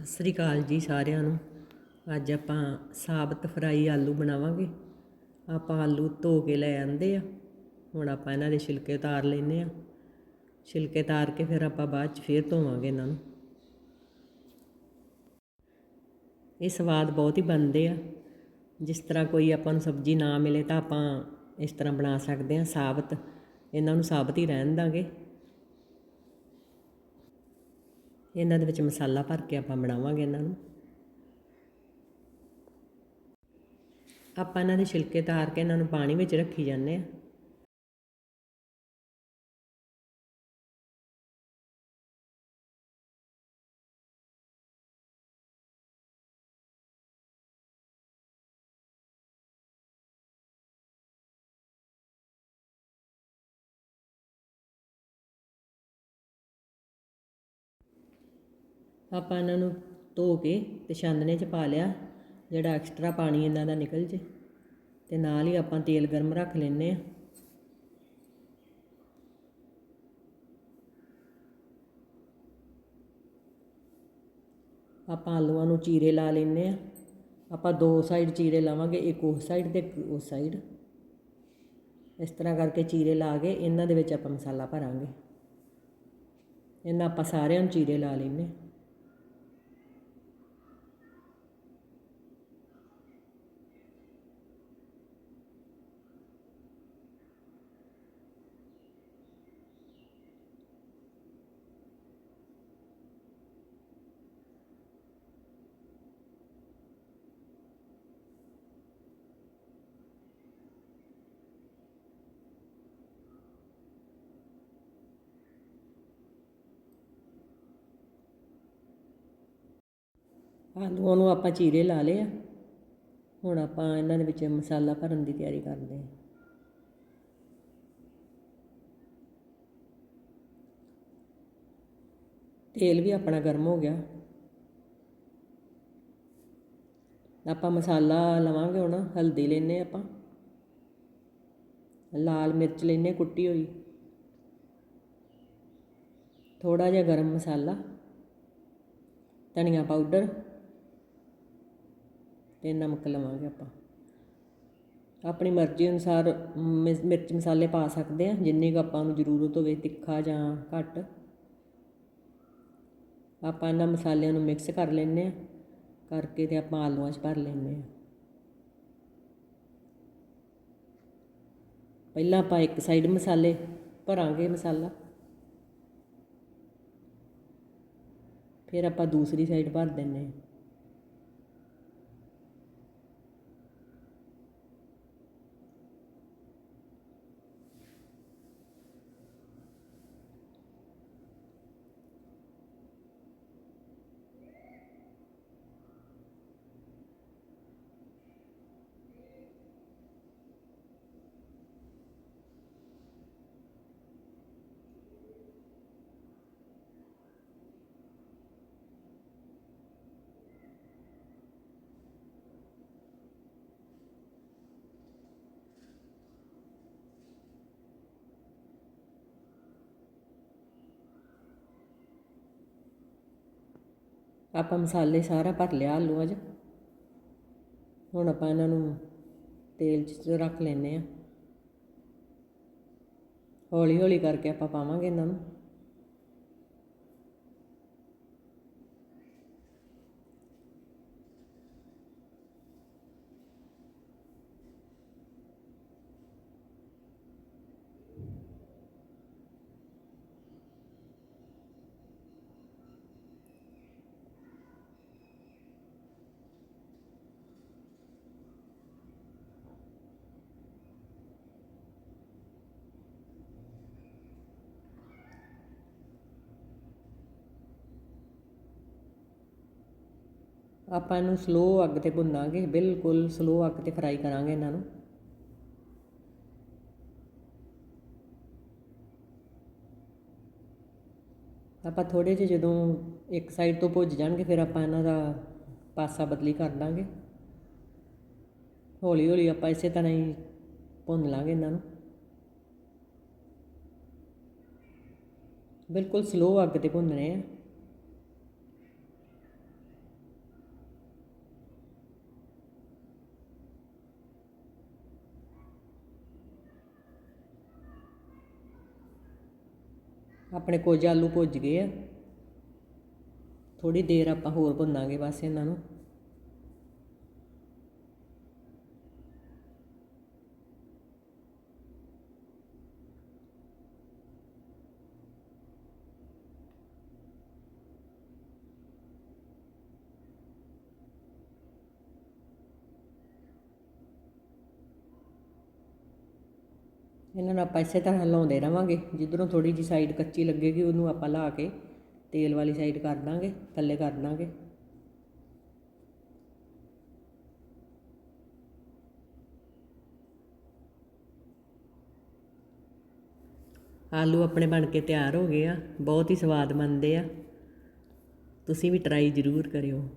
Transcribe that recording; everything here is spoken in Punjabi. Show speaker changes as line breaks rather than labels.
ਸਤਿ ਸ੍ਰੀ ਅਕਾਲ ਜੀ ਸਾਰਿਆਂ ਨੂੰ। ਅੱਜ ਆਪਾਂ ਸਾਬਤ ਫਰਾਈ ਆਲੂ ਬਣਾਵਾਂਗੇ। ਆਪਾਂ ਆਲੂ ਧੋ ਕੇ ਲੈ ਆਂਦੇ ਆ। ਹੁਣ ਆਪਾਂ ਇਹਨਾਂ ਦੇ ਛਿਲਕੇ ਉਤਾਰ ਲੈਨੇ ਆ। ਛਿਲਕੇ ਉਤਾਰ ਕੇ ਫਿਰ ਆਪਾਂ ਬਾਅਦ ਚ ਫੇਰ ਧੋਵਾਂਗੇ ਇਹਨਾਂ ਨੂੰ। ਇਹ ਸਵਾਦ ਬਹੁਤ ਹੀ ਬਣਦੇ ਆ। ਜਿਸ ਤਰ੍ਹਾਂ ਕੋਈ ਆਪਾਂ ਨੂੰ ਸਬਜ਼ੀ ਨਾ ਮਿਲੇ ਤਾਂ ਆਪਾਂ ਇਸ ਤਰ੍ਹਾਂ ਬਣਾ ਸਕਦੇ ਆ ਸਾਬਤ। ਇਹਨਾਂ ਨੂੰ ਸਾਬਤ ਹੀ ਰਹਿਣ ਦਾਂਗੇ। ਇਹਨਾਂ ਦੇ ਵਿੱਚ ਮਸਾਲਾ ਭਰ ਕੇ ਆਪਾਂ ਬਣਾਵਾਂਗੇ ਇਹਨਾਂ ਨੂੰ। ਆਪਾਂ ਇਹਨਾਂ ਦੇ ਛਿਲਕੇ ਤਾਰ ਕੇ ਇਹਨਾਂ ਨੂੰ ਪਾਣੀ ਵਿੱਚ ਰੱਖੀ ਜਾਂਦੇ ਆ ਆਪਾਂ ਇਹਨਾਂ ਨੂੰ ਧੋ ਕੇ ਤੇ ਛਾਨਣੇ 'ਚ ਪਾ ਲਿਆ, ਜਿਹੜਾ ਐਕਸਟਰਾ ਪਾਣੀ ਇਹਨਾਂ ਦਾ ਨਿਕਲ ਜੇ। ਤੇ ਨਾਲ ਹੀ ਆਪਾਂ ਤੇਲ ਗਰਮ ਰੱਖ ਲੈਨੇ ਆ ਆਪਾਂ ਆਲੂਆਂ ਨੂੰ ਚੀਰੇ ਲਾ ਲੈਨੇ ਆ ਆਪਾਂ ਦੋ ਸਾਈਡ ਚੀਰੇ ਲਾਵਾਂਗੇ, ਇੱਕ ਉਸ ਸਾਈਡ ਤੇ ਇੱਕ ਉਸ ਸਾਈਡ ਇਸ ਤਰ੍ਹਾਂ ਕਰਕੇ ਚੀਰੇ ਲਾ ਕੇ ਇਹਨਾਂ ਦੇ ਵਿੱਚ ਆਪਾਂ ਮਸਾਲਾ ਭਰਾਂਗੇ। ਇਹਨਾਂ ਆਪਾਂ ਸਾਰਿਆਂ ਨੂੰ ਚੀਰੇ ਲਾ ਲੈਨੇ ਆ ਆਲੂਆਂ ਨੂੰ ਆਪਾਂ ਚੀਰੇ ਲਾ ਲਏ ਆ। ਹੁਣ ਆਪਾਂ ਇਹਨਾਂ ਦੇ ਵਿੱਚ ਮਸਾਲਾ ਭਰਨ ਦੀ ਤਿਆਰੀ ਕਰਦੇ ਹਾਂ ਤੇਲ ਵੀ ਆਪਣਾ ਗਰਮ ਹੋ ਗਿਆ। ਆਪਾਂ ਮਸਾਲਾ ਲਵਾਂਗੇ ਹੁਣ, ਹਲਦੀ ਲੈਨੇ ਆਪਾਂ। ਲਾਲ ਮਿਰਚ ਲੈਨੇ ਕੁੱਟੀ ਹੋਈ। ਥੋੜਾ ਜਿਹਾ ਗਰਮ ਮਸਾਲਾ। ਧਨੀਆ ਪਾਊਡਰ। ਅਤੇ ਨਮਕ ਲਵਾਂਗੇ ਆਪਾਂ। ਆਪਣੀ ਮਰਜ਼ੀ ਅਨੁਸਾਰ ਮਿ- ਮਿਰਚ ਮਸਾਲੇ ਪਾ ਸਕਦੇ ਆ ਜਿੰਨੀ ਕੁ ਆਪਾਂ ਨੂੰ ਜ਼ਰੂਰਤ ਹੋਵੇ, ਤਿੱਖਾ ਜਾਂ ਘੱਟ। ਆਪਾਂ ਇਹਨਾਂ ਮਸਾਲਿਆਂ ਨੂੰ ਮਿਕਸ ਕਰ ਲੈਂਦੇ ਆ ਕਰਕੇ ਤੇ ਆਪਾਂ ਆਲੂਆਂ 'ਚ ਭਰ ਲੈਂਦੇ ਆ ਪਹਿਲਾਂ ਆਪਾਂ ਇੱਕ ਸਾਈਡ ਮਸਾਲੇ ਭਰਾਂਗੇ ਮਸਾਲਾ। ਫਿਰ ਆਪਾਂ ਦੂਸਰੀ ਸਾਈਡ ਭਰ ਦਿੰਨੇ ਆ ਆਪਾਂ ਮਸਾਲੇ ਸਾਰਾ ਭਰ ਲਿਆ ਆਲੂਆਂ 'ਚ। ਹੁਣ ਆਪਾਂ ਇਹਨਾਂ ਨੂੰ ਤੇਲ 'ਚ ਰੱਖ ਲੈਨੇ ਆ ਹੌਲੀ ਹੌਲੀ ਕਰਕੇ ਆਪਾਂ ਪਾਵਾਂਗੇ ਇਹਨਾਂ ਨੂੰ। ਆਪਾਂ ਇਹਨੂੰ ਸਲੋ ਅੱਗ ਤੇ ਭੁੰਨਾਂਗੇ, ਬਿਲਕੁਲ ਸਲੋ ਅੱਗ ਤੇ ਫਰਾਈ ਕਰਾਂਗੇ ਇਹਨਾਂ ਨੂੰ। ਆਪਾਂ ਥੋੜੇ ਜਿਹੇ ਜਦੋਂ ਇੱਕ ਸਾਈਡ ਤੋਂ ਭੁੱਜ ਜਾਣਗੇ, ਫਿਰ ਆਪਾਂ ਇਹਨਾਂ ਦਾ ਪਾਸਾ ਬਦਲੀ ਕਰ ਦਾਂਗੇ। ਹੌਲੀ ਹੌਲੀ ਆਪਾਂ ਇਸੇ ਤਰ੍ਹਾਂ ਹੀ ਭੁੰਨ ਲਾਂਗੇ ਇਹਨਾਂ ਨੂੰ। ਬਿਲਕੁਲ ਸਲੋ ਅੱਗ ਤੇ ਭੁੰਨਣੇ ਆ। ਆਪਣੇ ਕੁਝ ਆਲੂ ਭੁੱਜ ਗਏ ਆ ਥੋੜ੍ਹੀ ਦੇਰ ਆਪਾਂ ਹੋਰ ਭੁੰਨਾਂਗੇ ਬਸ ਇਹਨਾਂ ਨੂੰ। ਇਹਨਾਂ ਨੂੰ ਆਪਾਂ ਇਸੇ ਤਰ੍ਹਾਂ ਹਿਲਾਉਂਦੇ ਰਵਾਂਗੇ, ਜਿੱਧਰੋਂ ਥੋੜੀ ਜੀ ਸਾਈਡ ਕੱਚੀ ਲੱਗੇਗੀ, ਉਹਨੂੰ ਆਪਾਂ ਲਾ ਕੇ ਤੇਲ ਵਾਲੀ ਸਾਈਡ ਕਰ ਦਾਂਗੇ, ਥੱਲੇ ਕਰ ਦਾਂਗੇ। ਆਲੂ ਆਪਣੇ ਬਣ ਕੇ ਤਿਆਰ ਹੋ ਗਏ ਆ, ਬਹੁਤ ਹੀ ਸਵਾਦ ਬਣਦੇ ਆ। ਤੁਸੀਂ ਵੀ ਟਰਾਈ ਜ਼ਰੂਰ ਕਰਿਓ।